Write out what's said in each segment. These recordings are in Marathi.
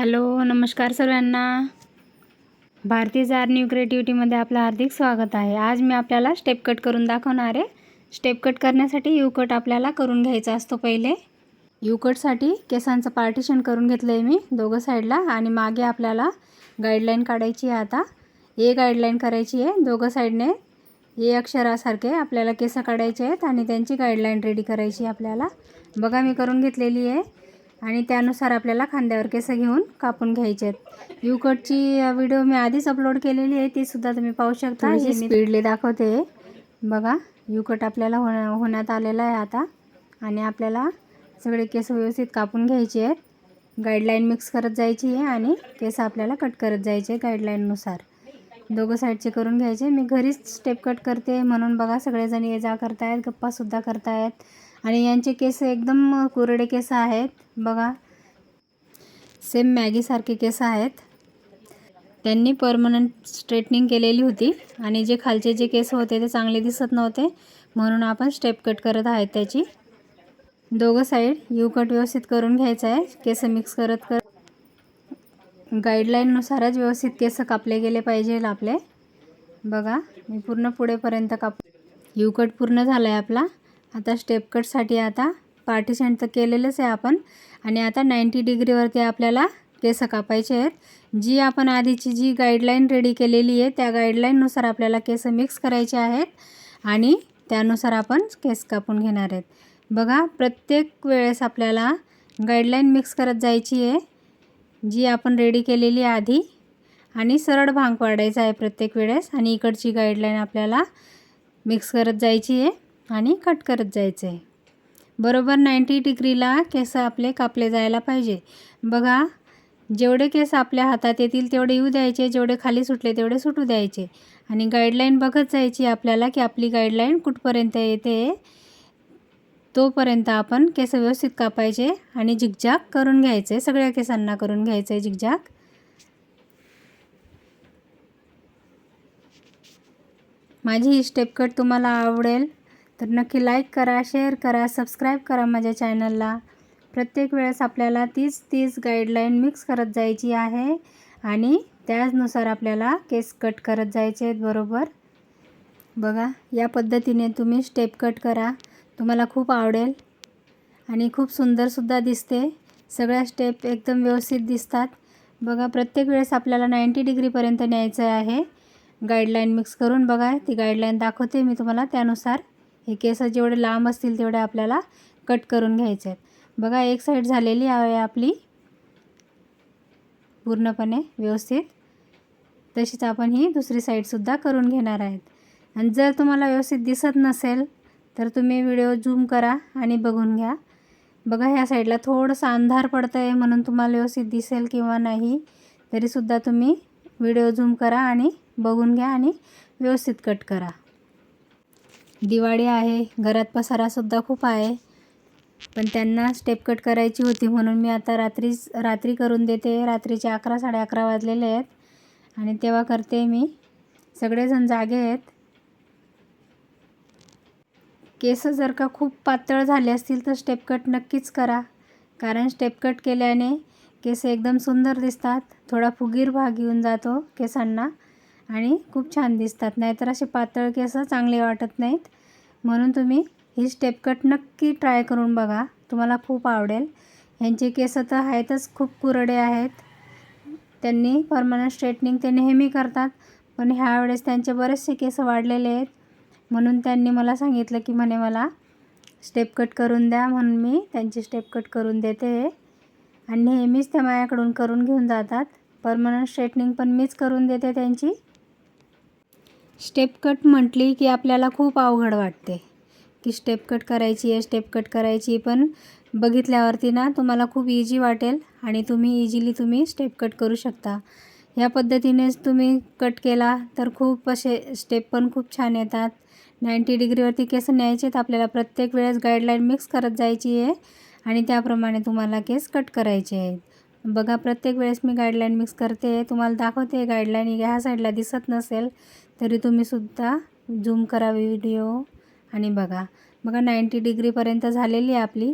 हॅलो नमस्कार सर्वांना. भारतीय जार न्यू क्रिएटिव्हिटीमध्ये आपलं हार्दिक स्वागत आहे. आज मी आपल्याला स्टेप कट करून दाखवणार आहे. स्टेप कट करण्यासाठी यू कट आपल्याला करून घ्यायचा असतो पहिले. यू कटसाठी केसांचं पार्टिशन करून घेतलं आहे मी दोघं साईडला आणि मागे आपल्याला गाईडलाईन काढायची आहे आता. ए गाईडलाईन करायची आहे दोघं साईडने. ए अक्षरासारखे आपल्याला केस काढायचे आहेत आणि त्यांची गाईडलाईन रेडी करायची आहे आपल्याला. बघा मी करून घेतलेली आहे. आणि त्यानुसार आपल्याला खांद्यावर केस घेऊन कापून घ्यायचे आहेत. यू कटची व्हिडिओ मी आधीच अपलोड केलेली आहे ती सुद्धा तुम्ही पाहू शकता. ही स्पीडली दाखवते. बघा यू कट आपल्याला हो होण्यात आलेला आहे आता. आणि आपल्याला सगळे केस व्यवस्थित कापून घ्यायचे आहेत. गाईडलाईन मिक्स करत जायची आहे आणि केस आपल्याला कट करत जायचे गाईडलाईननुसार दोघं साईडचे करून घ्यायचे. मी घरीच स्टेप कट करते म्हणून बघा सगळेजण ये जा करतायत गप्पासुद्धा करतायत. आणि यांचे केस एकदम कोरडे केस आहेत. बघा. सेम मॅगीसारखे केस आहेत. त्यांनी परमनंट स्ट्रेटनिंग केलेली होती आणि जे खालचे जे केस होते ते चांगले दिसत नव्हते. म्हणून आपण स्टेप कट करत आहेत त्याची. दोघं साईड यू कट व्यवस्थित करून घ्यायचं आहे. केस मिक्स करत करत गाईडलाईननुसारच व्यवस्थित केस कापले गेले पाहिजे आपले. बघा. मी पूर्ण पुढेपर्यंत काप यू कट पूर्ण झाला आहे आपला. आता स्टेप कटसाठी आता पार्टिशन तर केलेलंच आहे आपण. आणि आता नाईंटी डिग्रीवरती आपल्याला केस कापायचे आहेत. जी आपण आधीची जी गाईडलाईन रेडी केलेली आहे त्या गाईडलाईननुसार आपल्याला केस मिक्स करायचे आहेत. आणि त्यानुसार आपण केस कापून घेणार आहेत. बघा प्रत्येक वेळेस आपल्याला गाईडलाईन मिक्स करत जायची आहे. जी आपण रेडी केलेली आहे आधी. आणि सरळ भांग पाडायचा आहे प्रत्येक वेळेस. आणि इकडची गाईडलाईन आपल्याला मिक्स करत जायची आहे. आणि कट करत जायचं. आहे बरोबर नाईंटी डिग्रीला केस आपले कापले जायला पाहिजे. बघा जेवढे केस आपल्या हातात येतील तेवढे येऊ द्यायचे जेवढे खाली सुटले तेवढे सुटू द्यायचे. आणि गाईडलाईन बघत जायची आपल्याला की आपली गाईडलाईन कुठपर्यंत येते तोपर्यंत आपण केस व्यवस्थित कापायचे आणि झिकझाक करून घ्यायचे सगळ्या केसांना करून घ्यायचं आहे झिकझॅक. माझी ही स्टेप कट तुम्हाला आवडेल. तर नक्की लाईक करा शेअर करा सबस्क्राईब करा माझ्या चॅनलला प्रत्येक वेळेस आपल्याला तीच तीच गाईडलाईन मिक्स करत जायची आहे आणि त्याचनुसार आपल्याला केस कट करत जायचे आहेत बरोबर. बघा या पद्धतीने तुम्ही स्टेप कट करा. तुम्हाला खूप आवडेल आणि खूप सुंदरसुद्धा दिसते. सगळ्या स्टेप एकदम व्यवस्थित दिसतात. बघा प्रत्येक वेळेस आपल्याला नाईंटी डिग्रीपर्यंत न्यायचं आहे. गाईडलाईन मिक्स करून बघा. ती गाईडलाईन दाखवते मी तुम्हाला त्यानुसार. हे केस जेवढे लांब असतील तेवढे आपल्याला कट करून घ्यायचे आहेत. बघा एक साईड झालेली आहे आपली. पूर्णपणे व्यवस्थित. तशीच आपण ही दुसरी साईडसुद्धा करून घेणार आहेत. आणि जर तुम्हाला व्यवस्थित दिसत नसेल तर तुम्ही व्हिडिओ झूम करा आणि बघून घ्या. बघा ह्या साईडला थोडंसं अंधार पडतं आहे म्हणून तुम्हाला व्यवस्थित दिसेल किंवा नाही तरीसुद्धा तुम्ही व्हिडिओ झूम करा आणि बघून घ्या आणि व्यवस्थित कट करा. दिवाळी आहे घरात पसारासुद्धा खूप आहे. पण त्यांना स्टेप कट करायची होती म्हणून मी आता रात्री रात्री करून देते. रात्रीचे अकरा साडे अकरा वाजलेले आहेत. आणि तेव्हा करते मी. सगळेजण जागे आहेत. केस जर का खूप पातळ झाले असतील तर स्टेप कट नक्कीच करा. कारण स्टेप कट केल्याने केस एकदम सुंदर दिसतात. थोडा फुगीर भाग येऊन जातो केसांना. आणि खूप छान दिसतात. नाहीतर असे पातळ केस चांगले वाटत नाहीत. म्हणून तुम्ही ही स्टेप कट नक्की ट्राय करून बघा. तुम्हाला खूप आवडेल. ह्यांचे केस तर आहेतच. खूप कुरडे आहेत. त्यांनी परमनंट स्ट्रेटनिंग ते नेहमी करतात. पण ह्यावेळेस त्यांचे बरेचसे केस वाढलेले आहेत. म्हणून त्यांनी मला सांगितलं की म्हणे मला स्टेप कट करून द्या. म्हणून मी त्यांची स्टेप कट करून देते आणि नेहमीच त्या माझ्याकडून करून घेऊन जातात. परमनंट स्ट्रेटनिंग पण मीच करून देते त्यांची. स्टेप कट म्हटली की आपल्याला खूप अवघड वाटते. की स्टेप कट करायची आहे स्टेप कट करायची पण बघितल्यावरती ना तुम्हाला खूप इझी वाटेल आणि तुम्ही इझिली तुम्ही स्टेप कट करू शकता. ह्या पद्धतीनेच तुम्ही कट केला तर खूप असे स्टेप पण खूप छान येतात. नाईंटी डिग्रीवरती केस न्यायचे आहेत आपल्याला प्रत्येक वेळेस गाईडलाईन मिक्स करत जायची आहे आणि त्याप्रमाणे तुम्हाला केस कट करायचे आहेत. बघा प्रत्येक वेळेस मी गाईडलाईन मिक्स करते तुम्हाला दाखवते गाईडलाईन ह्या साईडला दिसत नसेल तरी तुम्हीसुद्धा झूम करा व्हिडिओ आणि बघा. बघा नाईंटी डिग्रीपर्यंत झालेली आहे आपली.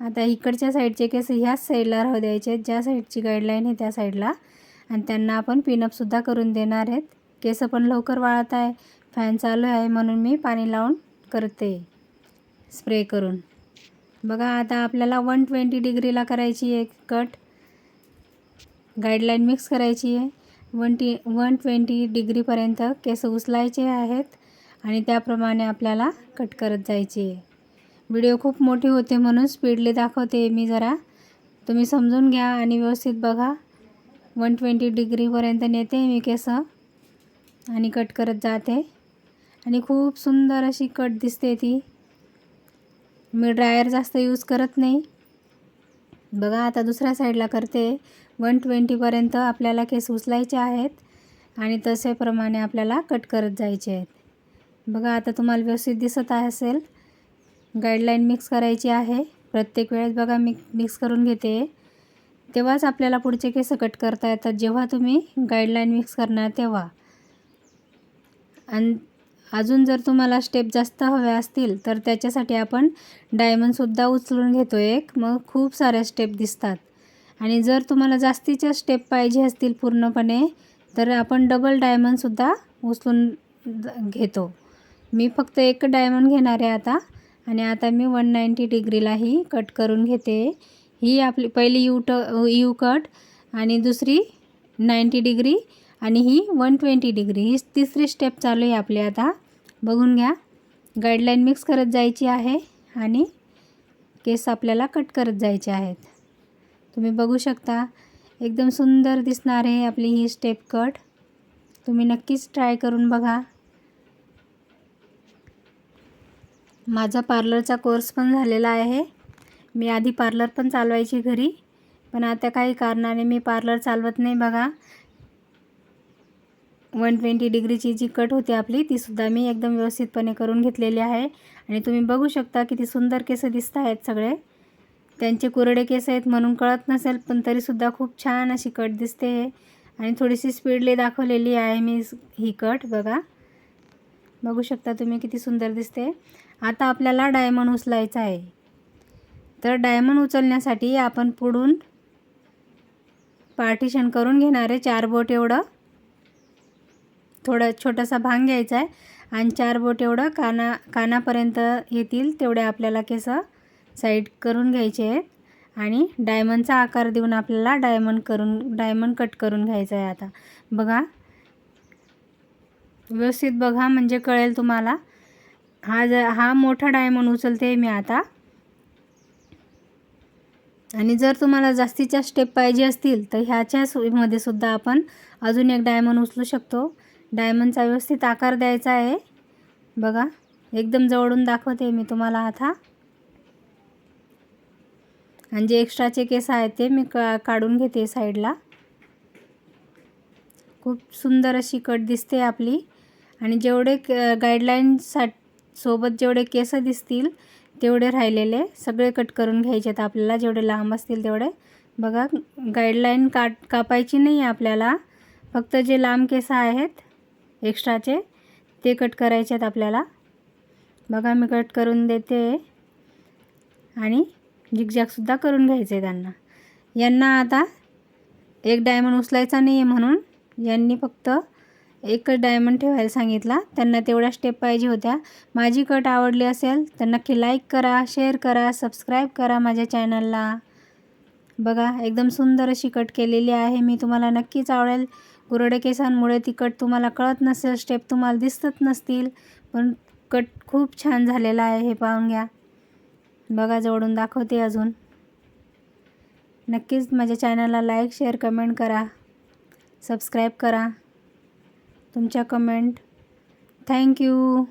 आता इकडच्या साईडचे केस ह्याच साईडला राहू द्यायचे आहेत. ज्या साईडची गाईडलाईन आहे त्या साईडला आणि त्यांना आपण पिनअपसुद्धा करून देणार आहेत. केस पण लवकर वाळत आहे. फॅन चालू आहे म्हणून मी पाणी लावून करते. स्प्रे करून. बघा आता आपल्याला वन ट्वेंटी डिग्रीला करायची आहे कट गाईडलाईन मिक्स करायची आहे. वन टी वन ट्वेंटी डिग्रीपर्यंत केस उचलायचे आहेत आणि त्याप्रमाणे आपल्याला कट करत जायचे. आहे व्हिडिओ खूप मोठी होते म्हणून स्पीडले दाखवते मी जरा. तुम्ही समजून घ्या आणि व्यवस्थित बघा. वन ट्वेंटी डिग्रीपर्यंत नेते मी केस आणि कट करत जाते. आणि खूप सुंदर अशी कट दिसते ती. मी ड्रायर जास्त यूज करत नाही. बघा आता दुसऱ्या साईडला करते. वन ट्वेंटीपर्यंत आपल्याला केस उचलायचे आहेत आणि तसेप्रमाणे आपल्याला कट करत जायचे आहेत. बघा आता तुम्हाला व्यवस्थित दिसत आहे असेल. गाईडलाईन मिक्स करायची आहे. प्रत्येक वेळेस बघा मी मिक्स करून घेते. तेव्हाच आपल्याला पुढचे केस कट करता येतात. जेव्हा तुम्ही गाईडलाईन मिक्स करणार तेव्हा. आणि अजून जर तुम्हाला स्टेप जास्त हव्या असतील तर त्याच्यासाठी आपण डायमंडसुद्धा उचलून घेतो एक. मग खूप साऱ्या स्टेप दिसतात. आणि जर तुम्हाला जास्तीच्या स्टेप पाहिजे असतील पूर्णपणे तर आपण डबल डायमंडसुद्धा उचलून घेतो. मी फक्त एक डायमंड घेणार आहे आता आणि आता मी वन नाईंटी डिग्रीलाही कट करून घेते. ही आपली पहिली यू ट यू कट आणि दुसरी नाईंटी डिग्री आणि ही वन ट्वेंटी डिग्री. ही तिसरी स्टेप चालू आहे आपली आता. बघून घ्या. गाईडलाईन मिक्स करत जायची आहे आणि केस आपल्याला कट करत जायचे आहेत. तुम्ही बघू शकता. एकदम सुंदर दिसणार आहे आपली ही स्टेप कट तुम्ही नक्कीच ट्राय करून बघा. माझा पार्लरचा कोर्स पण झालेला आहे. मी आधी पार्लर पण चालवायची घरी पण आता काही कारणाने मी पार्लर चालवत नाही बघा. वन ट्वेंटी डिग्रीची जी कट होती आपली तीसुद्धा मी एकदम व्यवस्थितपणे करून घेतलेली आहे. आणि तुम्ही बघू शकता किती सुंदर केस दिसत आहेत सगळे. त्यांचे कुरडे केस आहेत म्हणून कळत नसेल पण तरीसुद्धा खूप छान अशी कट दिसते आणि थोडीशी स्पीडली दाखवलेली आहे मी ही कट बघा. बघू शकता तुम्ही किती सुंदर दिसते. आता आपल्याला डायमंड उचलायचा आहे. तर डायमंड उचलण्यासाठी आपण पुढून पार्टिशन करून घेणार आहे चार बोट एवढं. थोडा छोटासा भांग घ्यायचा आहे. आणि चार बोट एवढं काना कानापर्यंत येतील तेवढे आपल्याला केस साईड करून घ्यायचे आहेत. आणि डायमंडचा आकार देऊन आपल्याला डायमंड करून डायमंड कट करून घ्यायचा आहे आता. बघा. व्यवस्थित बघा म्हणजे कळेल तुम्हाला. हा ज हा मोठा डायमंड उचलते मी आता. आणि जर तुम्हाला जास्तीच्या स्टेप पाहिजे असतील तर ह्याच्यामध्ये सुद्धा आपण अजून एक डायमंड उचलू शकतो. डायमंडचा व्यवस्थित आकार द्यायचा आहे. बघा. एकदम जवळून दाखवते मी तुम्हाला आता. म्हणजे आणि जे एक्स्ट्राचे केस आहेत ते मी का काढून घेते साईडला खूप सुंदर अशी कट दिसते आपली. आणि जेवढे गाईडलाईन सा सोबत जेवढे केस दिसतील तेवढे राहिलेले. सगळे कट करून घ्यायचे आहेत आपल्याला जेवढे लांब असतील तेवढे. बघा गाईडलाईन काट कापायची नाही आहे आपल्याला. फक्त जे लांब केस आहेत एक्स्ट्राचे ते कट करायचे आहेत आपल्याला. बघा मी कट करून देते. आणि झिकझॅकसुद्धा करून घ्यायचे त्यांना. यांना आता एक डायमंड उचलायचा नाही आहे म्हणून यांनी फक्त एकच डायमंड ठेवायला सांगितला. त्यांना तेवढ्या स्टेप पाहिजे होत्या. माझी कट आवडली असेल तर नक्की लाईक करा शेअर करा सबस्क्राईब करा माझ्या चॅनलला बघा एकदम सुंदर अशी कट केलेली आहे. मी तुम्हाला नक्कीच आवडेल. गुरडे केसांमुळे ती कट तुम्हाला कळत नसेल स्टेप तुम्हाला दिसत नसतील. पण कट खूप छान झालेला आहे हे पाहून घ्या. बघा जवळून दाखवते अजून. नक्कीच माझ्या चॅनलला लाईक शेअर कमेंट करा. सबस्क्राईब करा. तुमच्या कमेंट थँक्यू